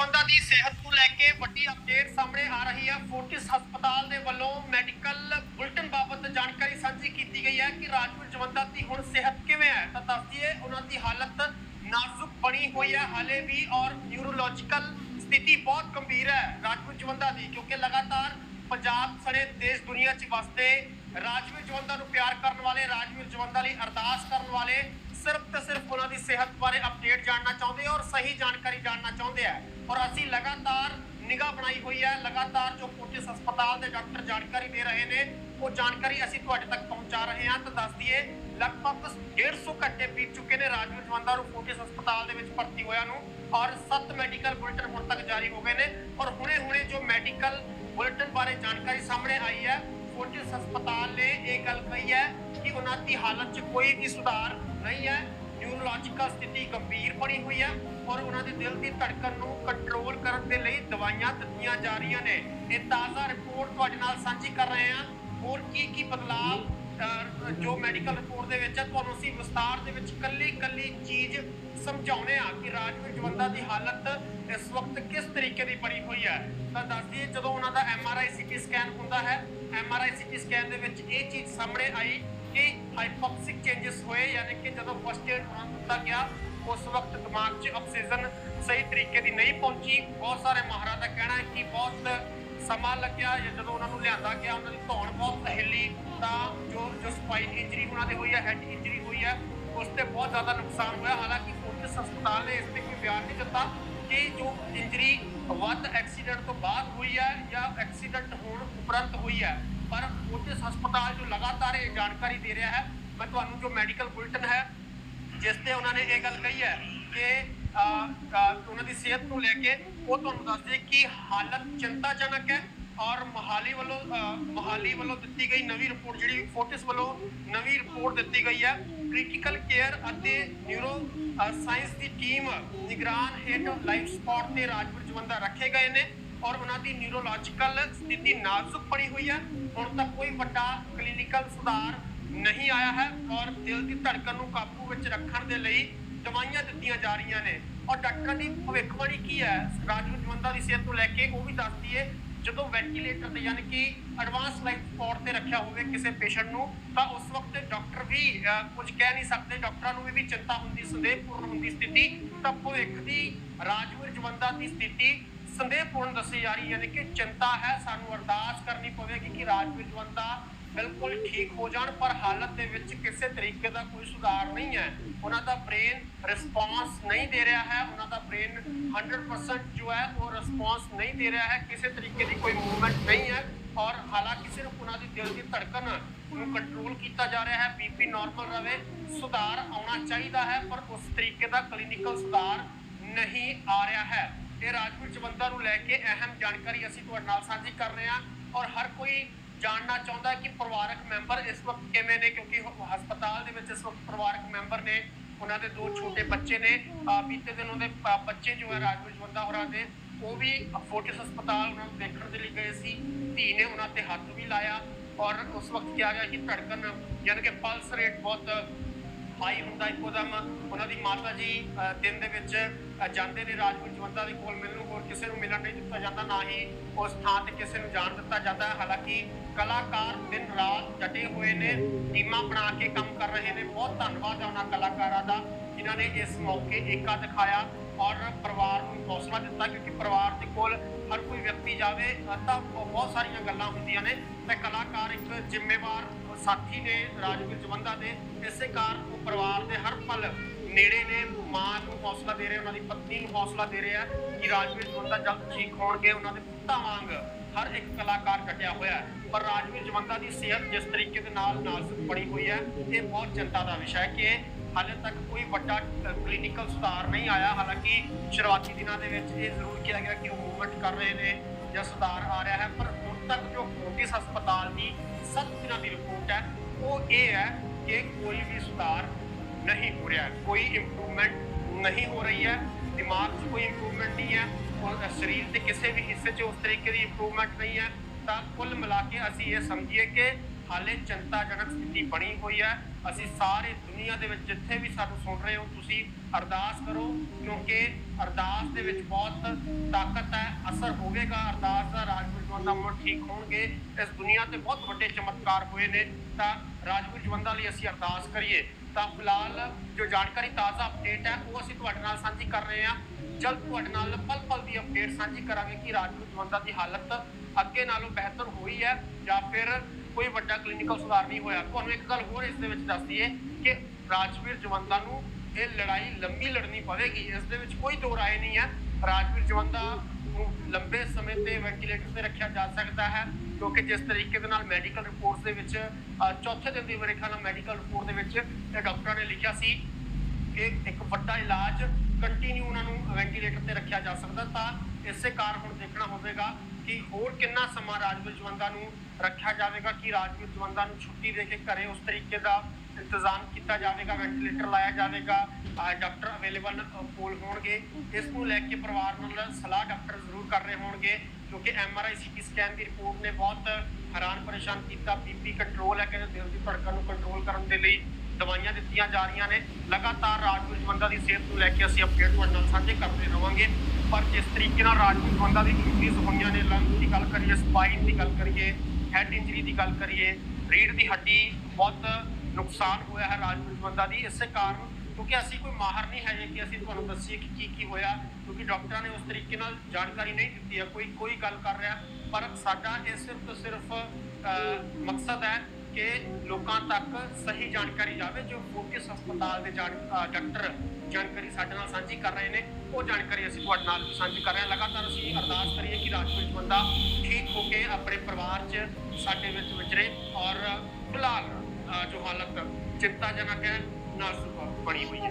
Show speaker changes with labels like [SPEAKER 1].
[SPEAKER 1] ਜਵੰਦਾ ਦੀ ਸਿਹਤ ਨੂੰ ਲੈ ਕੇ ਵੱਡੀ ਅਪਡੇਟ ਸਾਹਮਣੇ ਆ ਰਹੀ ਹੈ। ਫੋਰਟਿਸ ਹਸਪਤਾਲ ਦੇ ਵੱਲੋਂ ਮੈਡੀਕਲ ਬੁਲਟਨ ਬਾਬਤ ਜਾਣਕਾਰੀ ਸਾਂਝੀ ਕੀਤੀ ਗਈ ਹੈ ਕਿ ਰਾਜਵੀਰ ਜਵੰਦਾ ਦੀ ਹੁਣ ਸਿਹਤ ਕਿਵੇਂ ਹੈ? ਤਾਂ ਦੱਸ ਦਈਏ, ਉਹਨਾਂ ਦੀ ਹਾਲਤ ਨਾਜ਼ੁਕ ਬਣੀ ਹੋਈ ਹੈ ਹਾਲੇ ਵੀ ਔਰ ਨਿਊਰੋਲੋਜੀਕਲ ਸਥਿਤੀ ਬਹੁਤ ਗੰਭੀਰ ਹੈ ਰਾਜਵੀਰ ਜਵੰਦਾ ਦੀ, ਕਿਉਂਕਿ ਲਗਾਤਾਰ ਪੰਜਾਬ ਸਣੇ ਦੇਸ਼ ਦੁਨੀਆ 'ਚ ਵਸਦੇ ਰਾਜਵੀਰ ਜਵੰਦਾ ਨੂੰ ਪਿਆਰ ਕਰਨ ਵਾਲੇ, ਰਾਜਵੀਰ ਜਵੰਦਾ ਲਈ ਅਰਦਾਸ ਕਰਨ ਵਾਲੇ ਸਿਰਫ ਤੇ ਸਿਰਫ ਉਹਨਾਂ ਦੀ ਸਿਹਤ ਬਾਰੇ ਅਪਡੇਟ ਜਾਣਨਾ ਚਾਹੁੰਦੇ ਔਰ ਸਹੀ ਜਾਣਕਾਰੀ ਜਾਣਨਾ ਚਾਹੁੰਦੇ ਆ। ਔਰ ਅਸੀਂ ਲਗਾਤਾਰ ਨਿਗਾਹ ਬਣਾਈ ਹੋਈ ਹੈ, ਲਗਾਤਾਰ ਜੋ ਫੋਰਟਿਸ ਹਸਪਤਾਲ ਦੇ ਡਾਕਟਰ ਜਾਣਕਾਰੀ ਦੇ ਰਹੇ ਨੇ, ਉਹ ਜਾਣਕਾਰੀ ਅਸੀਂ ਤੁਹਾਡੇ ਤੱਕ ਪਹੁੰਚਾ ਰਹੇ ਹਾਂ। ਤਾਂ ਦੱਸ ਦਈਏ, ਲਗਭਗ 150 ਘੰਟੇ ਬੀਤ ਚੁੱਕੇ ਨੇ ਰਾਜਵੀਰ ਜਵੰਦਾ ਨੂੰ ਫੋਰਟਿਸ ਹਸਪਤਾਲ ਦੇ ਵਿੱਚ ਭਰਤੀ ਹੋਇਆ ਨੂੰ ਔਰ 7 ਮੈਡੀਕਲ ਬੁਲੇਟਿਨ ਹੁਣ ਤੱਕ ਜਾਰੀ ਹੋ ਗਏ ਨੇ। ਔਰ ਹੁਣੇ-ਹੁਣੇ ਜੋ ਮੈਡੀਕਲ ਬੁਲੇਟਿਨ ਬਾਰੇ ਜਾਣਕਾਰੀ ਸਾਹਮਣੇ ਆਈ ਹੈ ਫੋਰਟਿਸ ਹਸਪਤਾਲ ਨੇ ਇਹ ਗੱਲ ਕਹੀ ਹੈ ਕਿ ਉਹਨਾਂ ਦੀ ਹਾਲਤ 'ਚ ਕੋਈ ਵੀ ਸੁਧਾਰ ਨਹੀਂ ਹੈ। ਨਿਊਰੋਲੋਜੀਕਲ ਸਥਿਤੀ ਗੰਭੀਰ ਬਣੀ ਹੋਈ ਹੈ ਔਰ ਉਹਨਾਂ ਦੇ ਦਿਲ ਦੀ ਧੜਕਣ ਨੂੰ ਕੰਟਰੋਲ ਕਰਨ ਦੇ ਲਈ ਦਵਾਈਆਂ ਦਿੱਤੀਆਂ ਜਾ ਰਹੀਆਂ ਨੇ। ਇਹ ਤਾਜ਼ਾ ਰਿਪੋਰਟ ਤੁਹਾਡੇ ਨਾਲ ਸਾਂਝੀ ਕਰ ਰਹੇ ਹਾਂ। ਹੋਰ ਕੀ ਕੀ ਬਦਲਾਅ ਜੋ ਮੈਡੀਕਲ ਰਿਪੋਰਟ ਦੇ ਵਿੱਚ ਹੈ, ਤੁਹਾਨੂੰ ਅਸੀਂ ਵਿਸਤਾਰ ਦੇ ਵਿੱਚ ਕੱਲੀ ਕੱਲੀ ਚੀਜ਼ ਸਮਝਾਉਣੇ ਆ ਕਿ ਰਾਜਵੀਰ ਜਵੰਦਾ ਦੀ ਹਾਲਤ ਇਸ ਵਕਤ ਕਿਸ ਤਰੀਕੇ ਦੀ ਬਣੀ ਹੋਈ ਹੈ। ਤਾਂ ਦੱਸ ਦਈਏ, ਜਦੋਂ ਉਹਨਾਂ ਦਾ ਐਮਆਰਆਈ ਸੀਟੀ ਸਕੈਨ ਹੁੰਦਾ ਹੈ ਐਮਆਰਆਈ ਸੀਟੀ ਸਕੈਨ ਦੇ ਵਿੱਚ ਇਹ ਚੀਜ਼ ਸਾਹਮਣੇ ਆਈ ਕਿ ਹਾਈਪੋਕਸਿਕ ਚੇਂਜਸ ਹੋਏ, ਯਾਨੀ ਕਿ ਜਦੋਂ ਫਸਟ ਏਡ ਉਹਨਾਂ ਦਿੱਤਾ ਗਿਆ, ਉਸ ਵਕਤ ਦਿਮਾਗ 'ਚ ਆਕਸੀਜਨ ਸਹੀ ਤਰੀਕੇ ਦੀ ਨਹੀਂ ਪਹੁੰਚੀ। ਬਹੁਤ ਸਾਰੇ ਮਾਹਰਾਂ ਦਾ ਕਹਿਣਾ ਹੈ ਕਿ ਬਹੁਤ ਸਮਾਂ ਲੱਗਿਆ ਜਾਂ ਜਦੋਂ ਉਹਨਾਂ ਨੂੰ ਲਿਆਂਦਾ ਗਿਆ, ਉਹਨਾਂ ਦੀ ਧੌਣ ਬਹੁਤ ਹਿੱਲੀ ਤਾਂ ਜੋ ਜੋ ਸਪਾਈਨ ਇੰਜਰੀ ਉਹਨਾਂ ਦੇ ਹੋਈ ਹੈ ਹੈਡ ਇੰਜਰੀ ਹੋਈ ਹੈ, ਉਸ ਤੇ ਬਹੁਤ ਜ਼ਿਆਦਾ ਨੁਕਸਾਨ ਹੋਇਆ। ਹਾਲਾਂਕਿ ਉਸ ਹਸਪਤਾਲ ਨੇ ਇਸ ਤੇ ਕੋਈ ਬਿਆਨ ਨਹੀਂ ਦਿੱਤਾ। ਕਿ ਜੋ ਇੰਜਰੀ ਵੱਧ ਐਕਸੀਡੈਂਟ ਤੋਂ ਬਾਅਦ ਹੋਈ ਹੈ ਜਾਂ ਐਕਸੀਡੈਂਟ ਹੋਣ ਉਪਰੰਤ ਹੋਈ ਹੈ ਪਰ ਫੋਰਟਿਸ ਹਸਪਤਾਲ ਜੋ ਲਗਾਤਾਰ ਇਹ ਜਾਣਕਾਰੀ ਦੇ ਰਿਹਾ ਹੈ ਮੈਂ ਤੁਹਾਨੂੰ ਜੋ ਮੈਡੀਕਲ ਬੁਲੇਟਿਨ ਹੈ ਜਿਸ ਤੇ ਉਹਨਾਂ ਨੇ ਇਹ ਗੱਲ ਕਹੀ ਹੈ ਕਿ ਉਹਨਾਂ ਦੀ ਸਿਹਤ ਨੂੰ ਲੈ ਕੇ ਉਹ ਤੁਹਾਨੂੰ ਦੱਸਦੇ ਕਿ ਹਾਲਤ ਚਿੰਤਾਜਨਕ ਹੈ ਔਰ ਮੋਹਾਲੀ ਵੱਲੋਂ ਅ, ਮੋਹਾਲੀ ਵੱਲੋਂ ਦਿੱਤੀ ਗਈ ਨਵੀਂ ਰਿਪੋਰਟ ਜਿਹੜੀ ਫੋਰਟਿਸ ਵੱਲੋਂ ਨਵੀਂ ਰਿਪੋਰਟ ਦਿੱਤੀ ਗਈ ਹੈ ਕ੍ਰਿਟੀਕਲ ਕੇਅਰ ਅਤੇ ਨਿਊਰੋ ਸਾਇੰਸ ਦੀ ਟੀਮ ਨਿਗਰਾਨ ਹੇਠ ਲਾਈਫ ਸਪੋਰਟ ਤੇ ਰਾਜਵੀਰ ਜਵੰਦਾ ਰੱਖੇ ਗਏ ਨੇ ਔਰ ਉਹਨਾਂ ਦੀ ਨਿਊਰੋਲੋਜੀਕਲ ਸਥਿਤੀ ਨਾਜ਼ੁਕ ਬਣੀ ਹੋਈ ਹੈ। ਹੁਣ ਤੱਕ ਕੋਈ ਵੱਡਾ ਕਲੀਨਿਕਲ ਸੁਧਾਰ ਨਹੀਂ ਆਇਆ ਹੈ ਔਰ ਦਿਲ ਦੀ ਧੜਕਣ ਨੂੰ ਕਾਬੂ ਵਿੱਚ ਰੱਖਣ ਦੇ ਲਈ ਦਵਾਈਆਂ ਦਿੱਤੀਆਂ ਜਾ ਰਹੀਆਂ ਨੇ। ਔਰ ਡਾਕਟਰਾਂ ਦੀ ਭਵਿੱਖਬਾਣੀ ਕੀ ਹੈ? ਰਾਜਪੁਰ ਜਵੰਦਾ ਦੀ ਸਿਹਤ ਨੂੰ ਲੈ ਕੇ ਉਹ ਵੀ ਦੱਸਦੀ ਹੈ ਜਦੋਂ ਵੈਂਟੀਲੇਟਰ ਤੇ ਯਾਨੀ ਕਿ ਐਡਵਾਂਸ ਲਾਈਫ ਸਪੋਰਟ ਤੇ ਰੱਖਿਆ ਹੋਵੇ ਕਿਸੇ ਪੇਸ਼ੈਂਟ ਨੂੰ ਤਾਂ ਉਸ ਵਕਤ ਡਾਕਟਰ ਵੀ ਅਹ, ਕੁਝ ਕਹਿ ਨਹੀਂ ਸਕਦੇ ਡਾਕਟਰਾਂ ਨੂੰ ਵੀ ਵੀ ਚਿੰਤਾ ਹੁੰਦੀ ਸੰਦੇਹਪੂਰਨ ਹੁੰਦੀ ਸਥਿਤੀ। ਤਾਂ ਭਵਿੱਖ ਦੀ ਰਾਜਵੀਰ ਜਵੰਦਾ ਦੀ ਸਥਿਤੀ ਸੰਦੇਹਪੂਰਨ ਦੱਸੀ ਜਾ ਰਹੀ ਹੈ ਯਾਨੀ ਕਿ ਚਿੰਤਾ ਹੈ ਸਾਨੂੰ ਅਰਦਾਸ ਕਰਨੀ ਪਵੇਗੀ ਕਿ ਰਾਜਵੀਰ ਜਵੰਦਾ ਬਿਲਕੁਲ ਠੀਕ ਹੋ ਜਾਣ, ਪਰ ਹਾਲਤ ਦੇ ਵਿੱਚ ਕਿਸੇ ਤਰੀਕੇ ਦਾ ਕੋਈ ਸੁਧਾਰ ਨਹੀਂ ਹੈ। ਉਹਨਾਂ ਦਾ ਬ੍ਰੇਨ ਰਿਸਪੌਂਸ ਨਹੀਂ ਦੇ ਰਿਹਾ ਹੈ। ਉਹਨਾਂ ਦਾ ਬ੍ਰੇਨ 100% ਜੋ ਹੈ, ਉਹ ਰਿਸਪੌਂਸ ਨਹੀਂ ਦੇ ਰਿਹਾ ਹੈ। ਕਿਸੇ ਤਰੀਕੇ ਦੀ ਕੋਈ ਮੂਵਮੈਂਟ ਨਹੀਂ ਹੈ ਔਰ ਹਾਲਾਂਕਿ ਸਿਰਫ ਉਹਨਾਂ ਦੀ ਦਿਲ ਦੀ ਧੜਕਣ ਨੂੰ ਕੰਟਰੋਲ ਕੀਤਾ ਜਾ ਰਿਹਾ ਹੈ। ਬੀਪੀ ਨਾਰਮਲ ਰਵੇ, ਸੁਧਾਰ ਆਉਣਾ ਚਾਹੀਦਾ ਹੈ, ਪਰ ਉਸ ਤਰੀਕੇ ਦਾ ਕਲੀਨਿਕਲ ਸੁਧਾਰ ਨਹੀਂ ਆ ਰਿਹਾ ਹੈ। ਇਹ ਰਾਜਵੀਰ ਜਵੰਦਾ ਨੂੰ ਲੈ ਕੇ ਅਹਿਮ ਜਾਣਕਾਰੀ ਅਸੀਂ ਤੁਹਾਡੇ ਨਾਲ ਸਾਂਝੀ ਕਰ ਰਹੇ ਹਾਂ ਔਰ ਹਰ ਕੋਈ ਜਾਣਨਾ ਚਾਹੁੰਦਾ ਕਿ ਪਰਿਵਾਰਕ ਮੈਂਬਰ ਇਸ ਵਕਤ ਕਿਵੇਂ ਨੇ, ਕਿਉਂਕਿ ਹਸਪਤਾਲ ਦੇ ਵਿੱਚ ਇਸ ਵਕਤ ਪਰਿਵਾਰਕ ਮੈਂਬਰ ਨੇ, ਉਹਨਾਂ ਦੇ ਦੋ ਛੋਟੇ ਬੱਚੇ ਨੇ ਬੀਤੇ ਦਿਨ ਉਹਦੇ ਬੱਚੇ ਜੋ ਹੈ ਰਾਜਵੀਰ ਜਵੰਦਾ ਹੋਰਾਂ ਦੇ, ਉਹ ਵੀ ਫੋਰਟਿਸ ਹਸਪਤਾਲ ਉਹਨਾਂ ਨੂੰ ਦੇਖਣ ਦੇ ਲਈ ਗਏ ਸੀ, ਧੀ ਨੇ ਉਹਨਾਂ ਤੇ ਹੱਥ ਵੀ ਲਾਇਆ ਔਰ ਉਸ ਵਕਤ ਕਿਹਾ ਗਿਆ ਕਿ ਧੜਕਣ ਯਾਨੀ ਕਿ ਪਲਸ ਰੇਟ ਬਹੁਤ ਹਾਈ ਹੁੰਦਾ ਇੱਕੋਦਮ, ਉਹਨਾਂ ਦੀ ਮਾਤਾ ਜੀ ਦਿਨ ਦੇ ਵਿੱਚ ਜਾਂਦੇ ਨੇ ਰਾਜਪੂਤ ਜਵੰਦਾ ਦੇ ਕੋਲ ਮਿਲਣ ਨੂੰ, ਹੋਰ ਕਿਸੇ ਨੂੰ ਮਿਲਣ ਨਹੀਂ ਦਿੱਤਾ ਜਾਂਦਾ, ਨਾ ਹੀ ਉਸ ਥਾਂ ਤੇ ਕਿਸੇ ਨੂੰ ਜਾਣ ਦਿੱਤਾ ਜਾਂਦਾ, ਹਾਲਾਂਕਿ ਕਲਾਕਾਰ ਦਿਨ ਰਾਤ ਡਟੇ ਹੋਏ ਨੇ, ਟੀਮਾਂ ਬਣਾ ਕੇ ਕੰਮ ਕਰ ਰਹੇ ਨੇ। ਬਹੁਤ ਧੰਨਵਾਦ ਹੈ ਉਹਨਾਂ ਕਲਾਕਾਰਾਂ ਦਾ, ਜਿਨ੍ਹਾਂ ਨੇ ਇਸ ਮੌਕੇ ਏਕਾ ਦਿਖਾਇਆ ਔਰ ਪਰਿਵਾਰ ਨੂੰ ਹੌਸਲਾ ਦਿੱਤਾ, ਕਿਉਂਕਿ ਪਰਿਵਾਰ ਦੇ ਕੋਲ ਹਰ ਕੋਈ ਵਿਅਕਤੀ ਜਾਵੇ, ਤਾਂ ਬਹੁਤ ਸਾਰੀਆਂ ਗੱਲਾਂ ਹੁੰਦੀਆਂ ਨੇ। ਤੇ ਕਲਾਕਾਰ ਇੱਕ ਜ਼ਿੰਮੇਵਾਰ ਸਾਥੀ ਨੇ, ਰਾਜਵੀਰ ਜਵੰਦਾ ਦੇ। ਇਸੇ ਕਾਰਨ ਉਹ ਪਰਿਵਾਰ ਦੇ ਹਰ ਪਲ ਨੇੜੇ ਨੇ, ਮਾਂ ਨੂੰ ਹੌਸਲਾ ਦੇ ਰਹੇ, ਉਹਨਾਂ ਦੀ ਪਤਨੀ ਨੂੰ ਹੌਸਲਾ ਦੇ ਰਹੇ ਆ ਕਿ ਰਾਜਵੀਰ ਜਵੰਦਾ ਜਲਦ ਠੀਕ ਹੋਣਗੇ, ਉਹਨਾਂ ਦੇ ਪੁੱਤਾਂ ਵਾਂਗ ਹਰ ਇੱਕ ਕਲਾਕਾਰ ਕੱਟਿਆ ਹੋਇਆ ਹੈ। ਪਰ ਰਾਜਵੀਰ ਜਵੰਦਾ ਦੀ ਸਿਹਤ ਜਿਸ ਤਰੀਕੇ ਦੇ ਨਾਲ ਨਾਜ਼ੁਕ ਬਣੀ ਹੋਈ ਹੈ, ਇਹ ਬਹੁਤ ਚਿੰਤਾ ਦਾ ਵਿਸ਼ਾ ਹੈ ਕਿ ਹਾਲੇ ਤੱਕ ਕੋਈ ਵੱਡਾ ਕਲੀਨਿਕਲ ਸੁਧਾਰ ਨਹੀਂ ਆਇਆ। ਹਾਲਾਂਕਿ ਸ਼ੁਰੂਆਤੀ ਦਿਨਾਂ ਦੇ ਵਿੱਚ ਇਹ ਜ਼ਰੂਰ ਕਿਹਾ ਗਿਆ ਕਿ ਉਹ ਮੂਵਮੈਂਟ ਕਰ ਰਹੇ ਨੇ ਜਾਂ ਸੁਧਾਰ ਆ ਰਿਹਾ ਹੈ, ਪਰ ਹੁਣ ਤੱਕ ਜੋ ਫੋਰਟਿਸ ਹਸਪਤਾਲ ਦੀ 7 ਦਿਨਾਂ ਦੀ ਰਿਪੋਰਟ ਹੈ, ਉਹ ਇਹ ਹੈ ਕਿ ਕੋਈ ਵੀ ਸੁਧਾਰ ਨਹੀਂ ਹੋ ਰਿਹਾ ਕੋਈ ਇੰਪਰੂਵਮੈਂਟ ਨਹੀਂ ਹੋ ਰਹੀ ਹੈ। ਦਿਮਾਗ 'ਚ ਕੋਈ ਇੰਪਰੂਵਮੈਂਟ ਨਹੀਂ ਹੈ। ਸਰੀਰ ਦੇ ਕਿਸੇ ਵੀ ਹਿੱਸੇ 'ਚ ਉਸ ਤਰੀਕੇ ਦੀ ਇੰਪਰੂਵਮੈਂਟ ਨਹੀਂ ਹੈ, ਤਾਂ ਕੁੱਲ ਮਿਲਾ ਕੇ ਅਸੀਂ ਇਹ ਸਮਝੀਏ ਕਿ ਹਾਲੇ ਚਿੰਤਾਜਨਕ ਸਥਿਤੀ ਬਣੀ ਹੋਈ ਹੈ। ਅਸੀਂ ਸਾਰੇ ਦੁਨੀਆ ਦੇ ਵਿੱਚ ਜਿੱਥੇ ਵੀ ਸਾਨੂੰ ਸੁਣ ਰਹੇ ਹੋ, ਤੁਸੀਂ ਅਰਦਾਸ ਕਰੋ, ਕਿਉਂਕਿ ਅਰਦਾਸ ਦੇ ਵਿੱਚ ਬਹੁਤ ਤਾਕਤ ਹੈ, ਅਸਰ ਹੋਵੇਗਾ। ਅਰਦਾਸ ਦਾ ਰਾਜਵੀਰ ਜਵੰਦਾ ਮੁੜ ਠੀਕ ਹੋਣਗੇ। ਇਸ ਦੁਨੀਆ ਤੇ ਬਹੁਤ ਵੱਡੇ ਚਮਤਕਾਰ ਹੋਏ ਨੇ, ਤਾਂ ਰਾਜਵੀਰ ਜਵੰਦਾ ਲਈ ਅਸੀਂ ਅਰਦਾਸ ਕਰੀਏ। ਤਾਂ ਫਿਲਹਾਲ ਜੋ ਜਾਣਕਾਰੀ ਤਾਜ਼ਾ ਅਪਡੇਟ ਹੈ, ਉਹ ਅਸੀਂ ਤੁਹਾਡੇ ਨਾਲ ਸਾਂਝੀ ਕਰ ਰਹੇ ਹਾਂ। ਜਲਦ ਤੁਹਾਡੇ ਨਾਲ ਪਲ ਪਲ ਦੀ ਅਪਡੇਟ ਸਾਂਝੀ ਕਰਾਂਗੇ ਕਿ ਰਾਜਵੀਰ ਜਵੰਦਾ ਦੀ ਹਾਲਤ ਅੱਗੇ ਨਾਲੋਂ ਬਿਹਤਰ ਹੋਈ ਹੈ ਜਾਂ ਫਿਰ ਕੋਈ ਵੱਡਾ ਕਲੀਨਿਕਲ ਸੁਧਾਰ ਨਹੀਂ ਹੋਇਆ। ਤੁਹਾਨੂੰ ਇੱਕ ਗੱਲ ਹੋਰ ਇਸ ਦੇ ਵਿੱਚ ਦੱਸ ਦਈਏ ਕਿ ਰਾਜਵੀਰ ਜਵੰਦਾ ਨੂੰ ਇਹ ਲੜਾਈ ਲੰਮੀ ਲੜਨੀ ਪਵੇਗੀ। ਇਸ ਦੇ ਵਿੱਚ ਕੋਈ ਦੋ ਰਾਏ ਨਹੀਂ ਹੈ। ਰਾਜਵੀਰ ਜਵੰਦਾ ਨੂੰ ਲੰਬੇ ਸਮੇਂ ਤੇ ਵੈਂਟੀਲੇਟਰ ਤੇ ਰੱਖਿਆ ਜਾ ਸਕਦਾ ਹੈ ਕਿਉਂਕਿ ਜਿਸ ਤਰੀਕੇ ਦੇ ਨਾਲ ਮੈਡੀਕਲ ਰਿਪੋਰਟਸ ਦੇ ਵਿੱਚ ਚੌਥੇ ਦਿਨ ਦੀ ਮੇਰੇ ਖਿਆਲ ਨਾਲ ਮੈਡੀਕਲ ਰਿਪੋਰਟ ਦੇ ਵਿੱਚ ਇਹ ਡਾਕਟਰਾਂ ਨੇ ਲਿਖਿਆ ਸੀ ਕਿ ਇੱਕ ਵੱਡਾ ਇਲਾਜ ਕੰਟੀਨਿਊ ਉਹਨਾਂ ਨੂੰ ਵੈਂਟੀਲੇਟਰ ਤੇ ਰੱਖਿਆ ਜਾ ਸਕਦਾ ਤਾਂ ਇਸੇ ਕਾਰਨ ਹੁਣ ਦੇਖਣਾ ਹੋਵੇਗਾ ਕਿ ਹੋਰ ਕਿੰਨਾ ਸਮਾਂ ਰਾਜਵੀਰ ਜਵੰਦਾ ਨੂੰ ਰੱਖਿਆ ਜਾਵੇਗਾ, ਕਿ ਰਾਜਵੀਰ ਜਵੰਦਾ ਨੂੰ ਛੁੱਟੀ ਦੇ ਕੇ ਘਰੇ ਉਸ ਤਰੀਕੇ ਦਾ ਇੰਤਜ਼ਾਮ ਕੀਤਾ ਜਾਵੇਗਾ ਵੈਂਟੀਲੇਟਰ ਲਾਇਆ ਜਾਵੇਗਾ ਡਾਕਟਰ ਅਵੇਲੇਬਲ ਕੋਲ ਹੋਣਗੇ। ਇਸ ਨੂੰ ਲੈ ਕੇ ਪਰਿਵਾਰ ਨਾਲ ਸਲਾਹ ਡਾਕਟਰ ਜ਼ਰੂਰ ਕਰ ਰਹੇ ਹੋਣਗੇ, ਕਿਉਂਕਿ ਐਮਆਰਆਈ ਸੀਟੀ ਸਕੈਨ ਦੀ ਰਿਪੋਰਟ ਨੇ ਬਹੁਤ ਹੈਰਾਨ ਪਰੇਸ਼ਾਨ ਕੀਤਾ ਬੀਪੀ ਕੰਟਰੋਲ ਹੈ, ਕਹਿੰਦੇ ਦਿਲ ਦੀ ਧੜਕਣ ਨੂੰ ਕੰਟਰੋਲ ਕਰਨ ਦੇ ਲਈ ਦਵਾਈਆਂ ਦਿੱਤੀਆਂ ਜਾ ਰਹੀਆਂ ਨੇ। ਲਗਾਤਾਰ ਰਾਜਵੀਰ ਜਵੰਦਾ ਦੀ ਸਿਹਤ ਨੂੰ ਲੈ ਕੇ ਅਸੀਂ ਅਪਡੇਟ ਤੁਹਾਡੇ ਨਾਲ ਸਾਂਝੇ ਕਰਦੇ ਰਵਾਂਗੇ। ਪਰ ਜਿਸ ਤਰੀਕੇ ਨਾਲ ਰਾਜਵੀਰ ਜਵੰਦਾ ਦੀ ਇੰਜਰੀਜ਼ ਹੋਈਆਂ ਨੇ ਲੰਗ ਦੀ ਗੱਲ ਕਰੀਏ ਸਪਾਈਨ ਦੀ ਗੱਲ ਕਰੀਏ ਹੈਡ ਇੰਜਰੀ ਦੀ ਗੱਲ ਕਰੀਏ ਰੀੜ ਦੀ ਹੱਡੀ ਬਹੁਤ ਨੁਕਸਾਨ ਹੋਇਆ ਹੈ ਰਾਜਵੀਰ ਜਵੰਦਾ ਦੀ। ਇਸੇ ਕਾਰਨ ਕਿਉਂਕਿ ਅਸੀਂ ਕੋਈ ਮਾਹਰ ਨਹੀਂ ਹੈਗੇ ਕਿ ਅਸੀਂ ਤੁਹਾਨੂੰ ਦੱਸੀਏ ਕਿ ਕੀ ਕੀ ਹੋਇਆ, ਕਿਉਂਕਿ ਡਾਕਟਰਾਂ ਨੇ ਉਸ ਤਰੀਕੇ ਨਾਲ ਜਾਣਕਾਰੀ ਨਹੀਂ ਦਿੱਤੀ ਹੈ, ਕੋਈ ਕੋਈ ਗੱਲ ਕਰ ਰਿਹਾ। ਪਰ ਸਾਡਾ ਇਹ ਸਿਰਫ ਤੇ ਸਿਰਫ ਮਕਸਦ ਹੈ ਕਿ ਲੋਕਾਂ ਤੱਕ ਸਹੀ ਜਾਣਕਾਰੀ ਜਾਵੇ, ਜੋ ਫੋਕਸ ਹਸਪਤਾਲ ਦੇ ਜਾਣ- ਡਾਕਟਰ ਜਾਣਕਾਰੀ ਸਾਡੇ ਨਾਲ ਸਾਂਝੀ ਕਰ ਰਹੇ ਨੇ, ਉਹ ਜਾਣਕਾਰੀ ਅਸੀਂ ਤੁਹਾਡੇ ਨਾਲ ਵੀ ਸਾਂਝੀ ਕਰ ਰਹੇ ਹਾਂ। ਲਗਾਤਾਰ ਅਸੀਂ ਅਰਦਾਸ ਕਰੀਏ ਕਿ ਰਾਜਵੀਰ ਬੰਦਾ ਠੀਕ ਹੋ ਕੇ ਆਪਣੇ ਪਰਿਵਾਰ 'ਚ ਸਾਡੇ ਵਿੱਚ ਵਿਚਰੇ ਔਰ ਫਿਲਹਾਲ ਜੋ ਹਾਲਤ ਚਿੰਤਾਜਨਕ ਹੈ ਨਾਜ਼ੁਕ ਬਣੀ ਹੋਈ ਹੈ